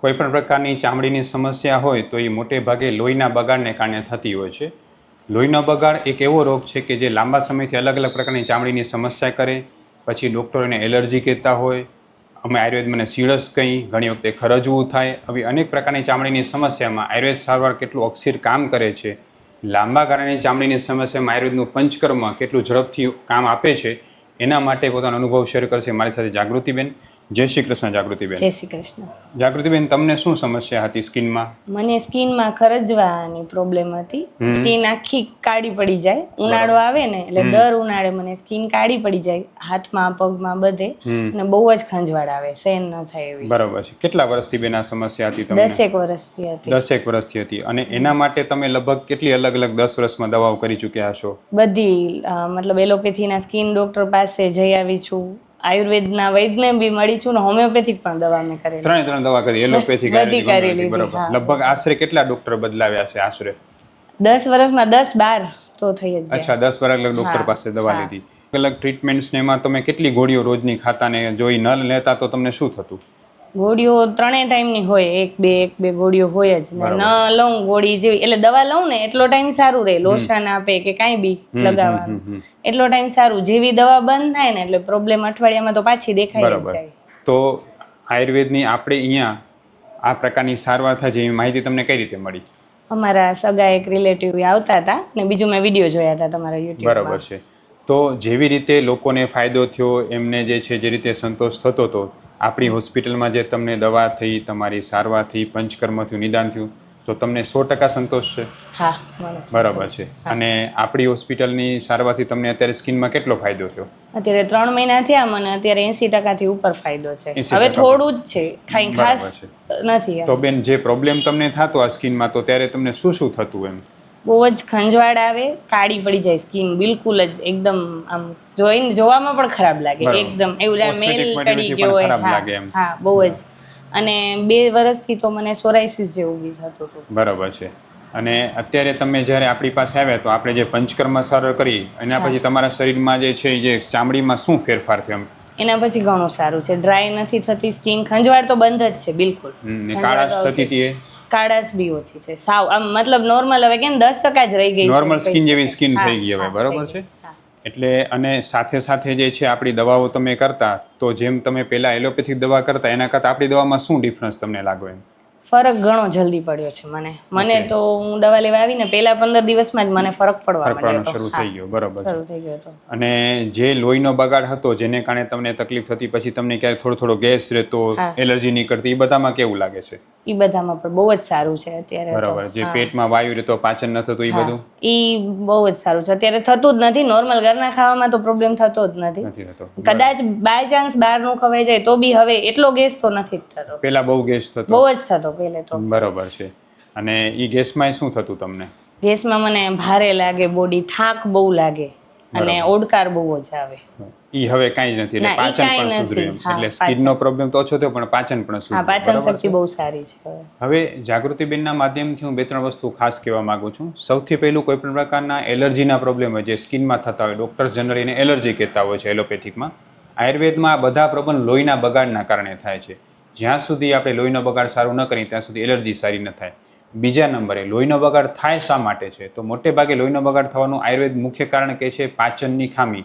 કોઈ પણ પ્રકારની ચામડીની સમસ્યા હોય તો એ મોટે ભાગે લોહીના બગાડને કારણે થતી હોય છે. લોહીનો બગાડ એક એવો રોગ છે કે જે લાંબા સમયથી અલગ અલગ પ્રકારની ચામડીની સમસ્યા કરે, પછી ડૉક્ટરો એલર્જી કહેતા હોય, અમે આયુર્વેદમાં એને સીળસ કહી, ઘણી વખતે ખરજવું થાય, આવી અનેક પ્રકારની ચામડીની સમસ્યામાં આયુર્વેદ સારવાર કેટલું અક્ષીર કામ કરે છે. લાંબા ગાળાની ચામડીની સમસ્યામાં આયુર્વેદનું પંચકર્મ કેટલું ઝડપથી કામ આપે છે, એના માટે પોતાનો અનુભવ શેર કરશે મારી સાથે જાગૃતિબેન. જય શ્રી કૃષ્ણ જાગૃતિબેન. જય શ્રી કૃષ્ણ. જાગૃતિબેન તમને શું સમસ્યા હતી સ્કિનમાં? મને સ્કિનમાં ખરજવાની પ્રોબ્લેમ હતી. સ્કિન આખી કાળી પડી જાય. ઉનાળો આવે ને એટલે દર ઉનાળે મને સ્કિન કાળી પડી જાય હાથમાં પગમાં બધે. અને બહુ જ ખંજવાળ આવે સહન ન થાય એવી. બરાબર છે. કેટલા વર્ષથી બેન આ સમસ્યા હતી તમને? દસેક વર્ષથી હતી. દસેક વર્ષથી હતી. અને એના માટે તમે લગભગ કેટલી અલગ અલગ દસ વર્ષમાં દવાઓ કરી ચૂક્યા હશો? બધી મતલબ એલોપેથીના સ્કિન ડોક્ટર પાસે જઈ આવી છું. આયુર્વેદના વૈદ્યને બી મળી છું ને હોમિયોપેથિક પણ દવા મેં કરેલી ત્રણે ત્રણ દવા કરી એલોપેથી બધી કરેલી બરાબર. લગભગ આશરે કેટલા ડોક્ટર બદલાવ્યા છે આશરે? દસ વર્ષમાં દસ બાર તો થઈ જ અચ્છા દસ બાર અલગ ડોક્ટર પાસે દવા. લીધી. અલગ ટ્રીટમેન્ટ્સ ને એમાં તમે કેટલી ગોળીઓ રોજની ખાતા ને જોઈ ન લેતા તો તમને શું થતું? ગોળીઓ ત્રણેય ટાઈમની હોય એક બે એક બે ગોળીઓ હોય જ ન. લઉં ગોળી જેવી એટલે દવા લઉં ને એટલો ટાઈમ સારું રહે લોશન આપે કે કાંઈ બી લગાવવાનું. એટલો ટાઈમ સારું. જેવી દવા બંધ થાય ને એટલે પ્રોબ્લેમ અઠવાડિયામાં તો પાછી દેખાય જાય. તો આયુર્વેદની આપણે અહીંયા આ પ્રકારની સારવાર થાય એવી માહિતી તમને કઈ રીતે મળી? અમારા સગા એક રિલેટિવ આવતા હતા ને બીજું મેં વીડિયો જોયા હતા તમારા યુટ્યુબ બરાબર છે. તો જેવી રીતે લોકોને ફાયદો થયો એમને જે છે જે રીતે સંતોષ થતો હતો આપણી હોસ્પિટલમાં જે તમને દવા થઈ તમારી સારવાર થઈ પંચકર્મ થયું નિદાન થયું તો તમને સો ટકા સંતોષ છે? હા બરાબર છે. અને આપણી હોસ્પિટલની સારવારથી તમને અત્યારે સ્કિનમાં કેટલો ફાયદો થયો? અત્યારે ત્રણ મહિના થયા મને અત્યારે એસી ટકાથી ઉપર ફાયદો છે. હવે થોડું જ છે કાંઈ ખાસ નથી તો બેન જે પ્રોબ્લેમ તમને થતો આ સ્કિનમાં તો ત્યારે તમને શું શું થતું એમ? બહુ જ ખંજવાળ આવે કાળી પડી જાય સ્કિન બિલકુલ જ એકદમ આમ જોઈને જોવામાં પણ ખરાબ લાગે એકદમ એવું લાગે મેલ ચડી ગયો હોય હા, બહુ જ. અને બે વર્ષથી તો મને સોરાઇસિસ જેવું બી થતું હતું. બરાબર છે. અને અત્યારે તમે જ્યારે આપણી પાસે આવ્યા તો આપણે જે પંચકર્મ સારવાર કરી એના પછી તમારા શરીરમાં જે છે જે ચામડીમાં શું ફેરફાર થયો એમ? એના પછી ઘણું સારું છે. ડ્રાય નથી થતી સ્કિન ખંજવાળ તો બંધ જ છે બિલકુલ. કાળાશ થતી હતી કાળાશ બી ઓછી છે. સાવ આમ મતલબ નોર્મલ હવે કેમ દસ ટકા જ રહી ગઈ નોર્મલ સ્કીન જેવી સ્કીન સ્કિન થઈ ગઈ હવે બરોબર છે? એટલે અને સાથે સાથે જે છે આપણી દવાઓ તમે કરતા તો જેમ તમે પહેલા એલોપેથિક દવા કરતા એના કરતાં આપણી દવામાં શું ડિફરન્સ તમને લાગે એમ? ફરક ઘણો જલ્દી પડ્યો છે મને. મને તો હું દવા લેવા આવીને પહેલા પંદર દિવસમાં જ મને ફરક પડવા પડવાનો શરૂ થઈ ગયો બરાબર શરૂ થઈ ગયો હતો. અને જે લોહીનો બગાડ હતો જેને કારણે તમને તકલીફ થતી પછી તમને ક્યારેક થોડો થોડો ગેસ રહેતો એલર્જી નીકળતી એ બધામાં કેવું લાગે છે? એ બધામાં પણ બહુ જ સારું છે અત્યારે. બરાબર જે પેટમાં વાયુ રહેતો પાચન ન થતું એ બધું? એ બહુ જ સારું છે. અત્યારે થતું જ નથી. નોર્મલ ઘરના ખાવામાં તો પ્રોબ્લેમ થતો જ નથી. નથી કદાચ બાય ચાન્સ બહારનું ખવાઈ જાય તો બી હવે એટલો ગેસ તો નથી જ થતો. પહેલા બહુ ગેસ થતો. બહુ જ થતો. પહેલે તો. બરોબર છે. અને એ ગેસમાં શું થતું તમને? ગેસમાં મને ભારે લાગે બોડી થાક બહુ લાગે અને ઓડકાર બહુ જ આવે. ઈ હવે કાંઈ જ નથી એટલે પાચન પણ. સુધર્યું એટલે. સ્કિનનો પ્રોબ્લેમ તો ઓછો થયો પણ પાચન પણ હા પાચન શક્તિ બહુ સારી છે હવે. હવે જાગૃતિબેનના માધ્યમથી હું બે ત્રણ વસ્તુ ખાસ કહેવા માંગુ છું. સૌથી પહેલું કોઈ પણ પ્રકારના એલર્જીના પ્રોબ્લેમ હોય જે સ્કિનમાં થતા હોય ડોક્ટર્સ જનરલી એને એલર્જી કહેતા હોય છે એલોપેથિકમાં. આયુર્વેદમાં આ બધા પ્રોબ્લેમ લોહીના બગાડના કારણે થાય છે. જ્યાં સુધી આપણે લોહીનો બગાડ સારું ન કરીએ, ત્યાં સુધી એલર્જી સારી ન થાય. બીજા નંબરે, લોહીનો બગાડ થાય શા માટે છે? તો મોટે ભાગે લોહીનો બગાડ થવાનું આયુર્વેદ મુખ્ય કારણ કે છે પાચનની ખામી.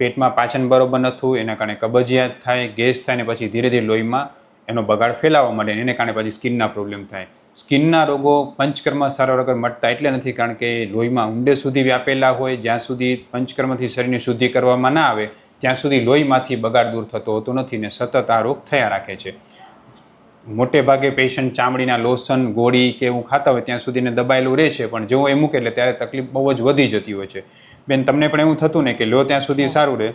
પેટમાં પાચન બરોબર ન થવું એના કારણે કબજિયાત થાય, ગેસ થાય ને પછી ધીરે ધીરે લોહીમાં એનો બગાડ ફેલાવવા માંડે અને એને કારણે પછી સ્કિનના પ્રોબ્લેમ થાય. સ્કિનના રોગો પંચકર્મ સારા વગર મટતા એટલે નથી કારણ કે લોહીમાં ઊંડે સુધી વ્યાપેલા હોય, જ્યાં સુધી પંચકર્મથી શરીરની શુદ્ધિ કરવામાં ના આવે, ત્યાં સુધી લોહીમાંથી બગાડ દૂર થતો હોતો નથી ને સતત આ રોગ થયા રાખે છે. મોટે ભાગે પેશન્ટ ચામડીના લોશન ગોળી કે એવું ખાતા હોય ત્યાં સુધી એને દબાયેલું રહે છે પણ જેવો એ મૂકે એટલે ત્યારે તકલીફ બહુ જ વધી જતી હોય છે. બેન તમને પણ એવું થતું ને કે લો ત્યાં સુધી સારું રહે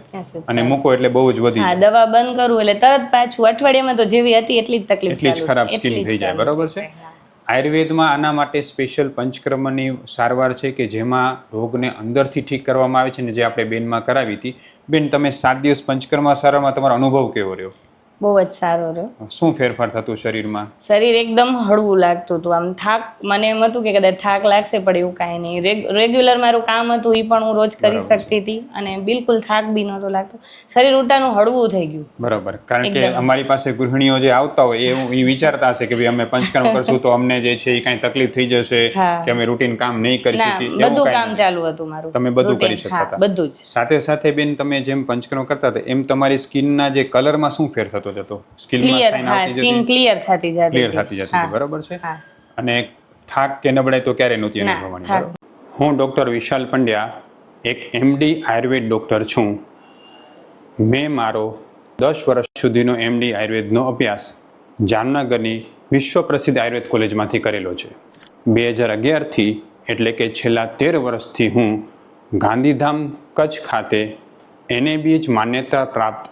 અને મૂકો એટલે બહુ જ વધી હા દવા બંધ કરું એટલે તરત પાછું અઠવાડિયામાં તો જેવી હતી એટલી જ તકલીફ એટલી જ ખરાબ જ થઈ જાય, બરાબર બરોબર છે? આયુર્વેદમાં આના માટે સ્પેશિયલ પંચક્રમની સારવાર છે કે જેમાં રોગને અંદરથી ઠીક કરવામાં આવે છે ને જે આપણે બેનમાં કરાવી હતી. બેન તમે સાત દિવસ પંચકર્મ સારવારમાં તમારો અનુભવ કેવો રહ્યો? બહુ જ સારો રહ્યો. શું ફેરફાર થતું શરીરમાં? શરીર એકદમ હળવું લાગતું હતું. આમ થાક મને એમ હતું કે કદાચ થાક લાગશે પણ એવું કાંઈ નહીં. રેગ્યુલર મારું કામ હતું એ પણ હું રોજ કરી શકતી હતી અને બિલકુલ થાક બી નહોતો લાગતો. શરીર ઉલટાનું હળવું થઈ ગયું. બરાબર. કારણ કે અમારી પાસે ગૃહિણીઓ જે આવતા હોય એ એ વિચારતા હશે કે ભાઈ અમે પંચકર્મ કરશું તો અમને જે છે એ કાંઈ તકલીફ થઈ જશે કે અમે રૂટીન કામ નહીં કરી શકીએ. બધું કામ ચાલુ હતું મારું. તમે બધું કરી શકતા બધું જ. સાથે સાથે બેન તમે જેમ પંચકર્મ કરતા હતા એમ તમારી સ્કિનના જે કલરમાં શું ફેર થતો સ્કિનમાં ક્લિયર સાઇન આવતી સ્કિન જતી. ક્લિયર થતી જતી ક્લિયર થતી જતી બરાબર છે? અને થાક કે નબળાઈ તો ક્યારે નહોતી અનુભવવાની હું. ડૉક્ટર વિશાલ પંડ્યા એક એમડી આયુર્વેદ ડૉક્ટર છું. મેં મારો દસ વર્ષ સુધીનો એમડી આયુર્વેદનો અભ્યાસ જામનગરની વિશ્વ પ્રસિદ્ધ આયુર્વેદ કોલેજમાંથી કરેલો છે. બે હજાર અગિયારથી એટલે કે છેલ્લા તેર વર્ષથી હું ગાંધીધામ કચ્છ ખાતે એનએબીએચ માન્યતા પ્રાપ્ત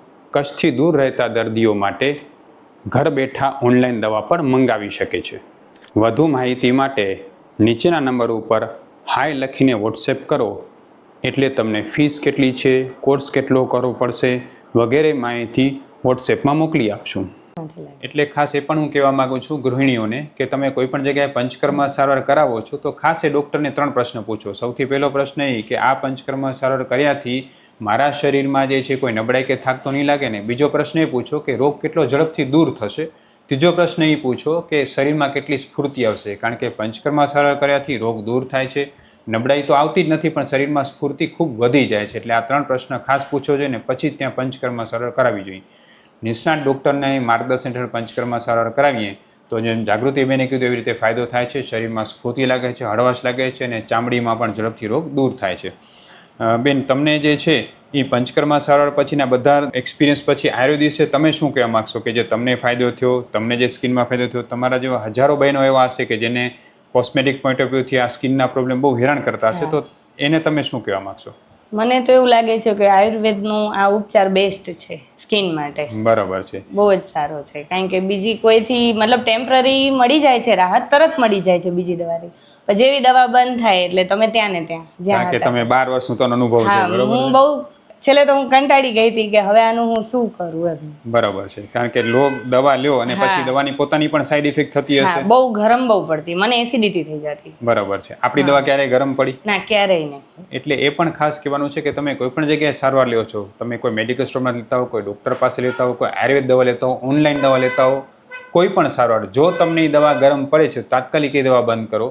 કચ્છથી દૂર રહેતા દર્દીઓ માટે ઘર બેઠા ઓનલાઈન દવા પણ મંગાવી શકે છે. વધુ માહિતી માટે નીચેના નંબર ઉપર હાય લખીને વોટ્સએપ કરો. એટલે તમને ફીસ કેટલી છે કોર્સ કેટલો કરવો પડશે વગેરે માહિતી વોટ્સએપમાં મોકલી આપશું. એટલે ખાસ એ પણ હું કહેવા માગું છું ગૃહિણીઓને કે તમે કોઈ પણ જગ્યાએ પંચકર્મ સારવાર કરાવો છો તો ખાસ એ ડૉક્ટરને ત્રણ પ્રશ્ન પૂછો. સૌથી પહેલો પ્રશ્ન એ કે આ પંચકર્મ સારવાર કર્યાથી મારા શરીરમાં જે છે કોઈ નબળાઈ કે થાક તો નહીં લાગે ને? બીજો પ્રશ્ન એ પૂછો કે રોગ કેટલો ઝડપથી દૂર થશે? ત્રીજો પ્રશ્ન એ પૂછો કે શરીરમાં કેટલી સ્ફૂર્તિ આવશે? કારણ કે પંચકર્મા સરળ કર્યાથી રોગ દૂર થાય છે. નબળાઈ તો આવતી જ નથી, પણ શરીરમાં સ્ફૂર્તિ ખૂબ વધી જાય છે. એટલે આ ત્રણ પ્રશ્ન ખાસ પૂછો જોઈએ ને, પછી ત્યાં પંચકર્મા સરળ કરાવવી જોઈએ. નિષ્ણાત ડૉક્ટરને માર્ગદર્શન હેઠળ પંચકર્મા સરળ કરાવીએ, તો જેમ જાગૃતિબેને કીધું એવી રીતે ફાયદો થાય છે. શરીરમાં સ્ફૂર્તિ લાગે છે, હળવાશ લાગે છે અને ચામડીમાં પણ ઝડપથી રોગ દૂર થાય છે. બેન તમને જે છે એ પંચકર્મા સારવાર પછીના બધા એક્સપિરિયન્સ પછી આયુર્વેદ વિશે તમે શું કહેવા માગશો? કે જે તમને ફાયદો થયો તમને જે સ્કિનમાં ફાયદો થયો તમારા જેવા હજારો બહેનો એવા હશે કે જેને કોસ્મેટિક પોઈન્ટ ઓફ વ્યૂથી આ સ્કિનના પ્રોબ્લેમ બહુ હેરાન કરતા હશે તો એને તમે શું કહેવા માગશો? મને તો એવું લાગે છે કે આયુર્વેદનું આ ઉપચાર બેસ્ટ છે સ્કિન માટે. બરાબર છે. બહુ જ સારો છે. કારણ કે બીજી કોઈથી મતલબ ટેમ્પરરી મળી જાય છે રાહત તરત મળી જાય છે બીજી દવાથી. જેવી દવા બંધ થાય એટલે તમે ત્યાં ને ત્યાં જ્યાં કે તમે બાર વર્ષનો તો અનુભવ છે બરોબર હું બહુ છેલ્લે તો હું કંટાળી ગઈ હતી કે હવે આનું હું શું કરું એમ. બરાબર છે કારણ કે લોગ દવા લ્યો અને પછી દવાની પોતાની પણ સાઈડ ઇફેક્ટ થતી હશે. બહુ ગરમ બહુ પડતી મને એસિડિટી થઈ જતી. બરાબર છે આપણી દવા ક્યારેય ગરમ પડી? ના ક્યારેય નહીં. એટલે એ પણ ખાસ કહેવાનું છે કે તમે કોઈ પણ જગ્યાએ સારવાર લ્યો છો તમે કોઈ મેડિકલ સ્ટોરમાં લેતા હો કોઈ ડૉક્ટર પાસે લેતા હો કોઈ આયુર્વેદ દવા લેતા હો ઓનલાઈન દવા લેતા હો કોઈ પણ સારવાર જો તમને એ દવા ગરમ પડે છે તાત્કાલિક એ દવા બંધ કરો.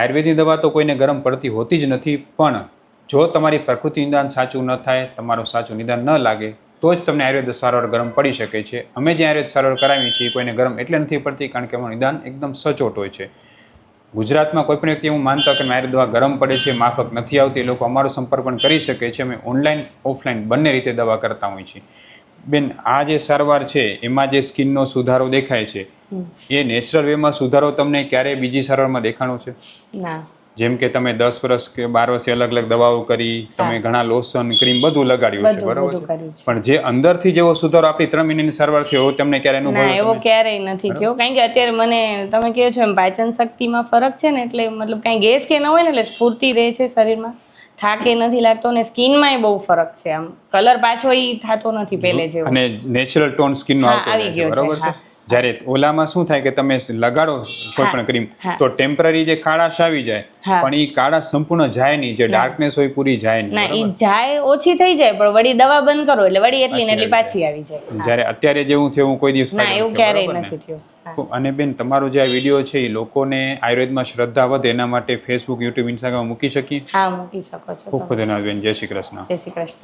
આયુર્વેદની દવા તો કોઈને ગરમ પડતી હોતી જ નથી, પણ જો તમારી પ્રકૃતિ નિદાન સાચું ન થાય, તમારું સાચું નિદાન ન લાગે, તો જ તમને આયુર્વેદ સારવાર ગરમ પડી શકે છે. અમે જે આયુર્વેદ સારવાર કરાવીએ છીએ કોઈને ગરમ એટલે નથી પડતી, કારણ કે એમાં નિદાન એકદમ સચોટ હોય છે. ગુજરાતમાં કોઈ પણ વ્યક્તિ એવું માનતા કે આયુર્વેદ દવા ગરમ પડે છે, માફક નથી આવતી, એ લોકો અમારો સંપર્ક પણ કરી શકે છે. અમે ઓનલાઈન ઓફલાઈન બંને રીતે દવા કરતા હોઈએ છીએ. બેન આ જે સારવાર છે એમાં જે સ્કિનનો સુધારો દેખાય છે એ નેચરલ વેમાં સુધારો તમને ક્યારે બીજી સારવારમાં દેખાણો છે? ના. જેમ કે તમે દસ વર્ષ કે બાર વર્ષે અલગ અલગ દવાઓ કરી તમે ઘણા લોશન ક્રીમ બધું લગાડ્યું છે બરોબર પણ જે અંદરથી જેવો સુધારો આપણી ત્રણ મહિનાની સારવાર થયો તમને ક્યારે ના અનુભવ એવો ક્યારેય નથી થયો. કારણ કે અત્યારે મને તમે કહો છો એમ પાચન શક્તિમાં ફરક છે ને એટલે મતલબ કાંઈ ગેસ કે ન હોય ને એટલે સ્ફૂર્તિ રહે છે શરીરમાં? થાકે નથી લાગતો ને સ્કિનમાંય બહુ ફરક છે આમ. કલર પાછો ઈ થતો નથી પહેલે જેવો. અને નેચરલ ટોન સ્કિનનો આવી ગયો છે, બરાબર છે. જ્યારે ઓલામાં શું થાય કે તમે લગાડો કોઈ પણ ક્રીમ તો ટેમ્પરરી જે કાળાશ આવી જાય પણ એ કાળા સંપૂર્ણ જાય નહીં જે ડાર્કનેસ હોય પૂરી જાય નહીં ના ઈ જાય ઓછી થઈ જાય પણ વળી દવા બંધ કરો એટલે વળી એટલી ને એટલી પાછી પાછી આવી જાય. જ્યારે અત્યારે જેવું થયું કોઈ દિવસ ના એવું ક્યારેય નથી થયું. અને બેન તમારો જે આ વીડિયો છે એ લોકોને આયુર્વેદમાં શ્રદ્ધા વધે એના માટે ફેસબુક યુટ્યુબ ઇન્સ્ટાગ્રામ મૂકી શકીએ? હા મૂકી શકો છો ખૂબ ખૂબ ધન્યવાદ બેન જય શ્રી કૃષ્ણ. જય શ્રી કૃષ્ણ.